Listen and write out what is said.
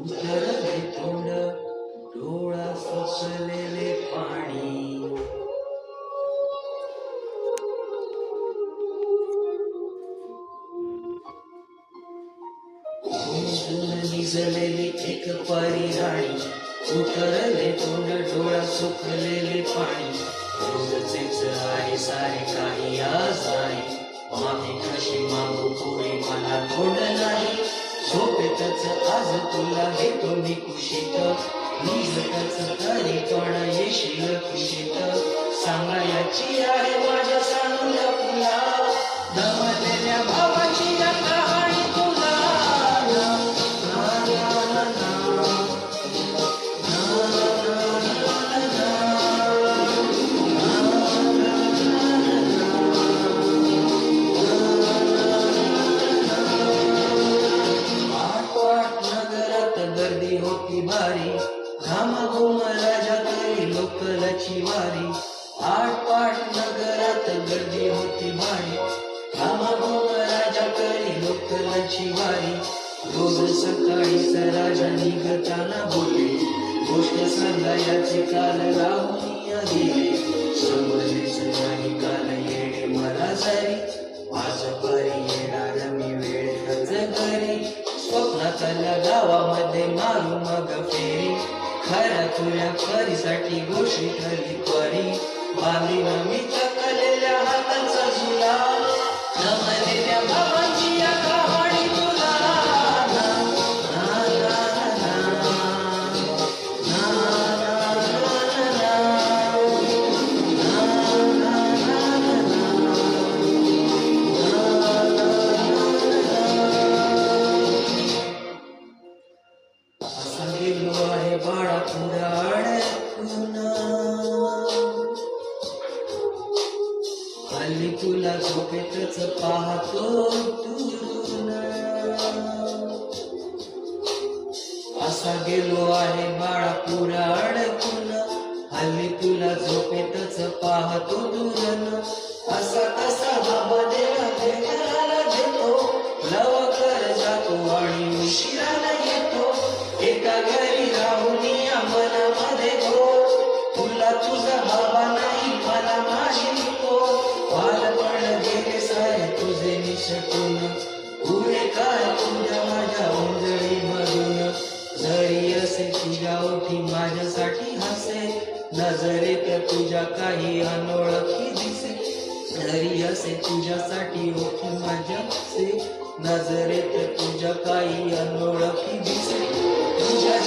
उदर घेतोंड डोळा सोसलेले पाणी सुकलेले पाणी रोजचेच आहे सारे काही आज नाही माफी कशी मागू कोणी मला तोंड नाही झोपेतच आज तुला घेतो मी कुशीत. निजतच तरी पण येशील कुशीत. सांगायची आहे माझ्या सांगून तुला दमलेल्या भावाची आता लोकलची वारी. आठपाठ नगरात गर्दी होती भारी. राजा करी वारी. रोज राजा निघताना बोले. गोष्ट सांगायचे काल राहून दिले नाही काल येणे मला सारी माझ परी येणार मी वेळेतच घरी स्वप्नातल्या गावामध्ये मारू मग फेरी. खरा तुझ्या परीसाठी गोष्टी ठरली परी. बाली नमी कलेल्या हाताचा झुला रमलेल्या भावांचा हल्ली तुला झोपेतच पाहतो दुरून असा गेलो आहे बाळा पुरा अडकून. हल्ली तुला झोपेतच पाहतो दुरन असा शकून निसटून पुढे काय तुझ्या माझ्या उंजळी मधून जरी असे तुझ्या ओठी माझ्यासाठी हसे नजरेत तुझ्या काही अनोळखी दिसे. जरी असे तुझ्यासाठी ओठी माझ्या हसे नजरेत तुझ्या काही अनोळखी दिसे. तुझ्या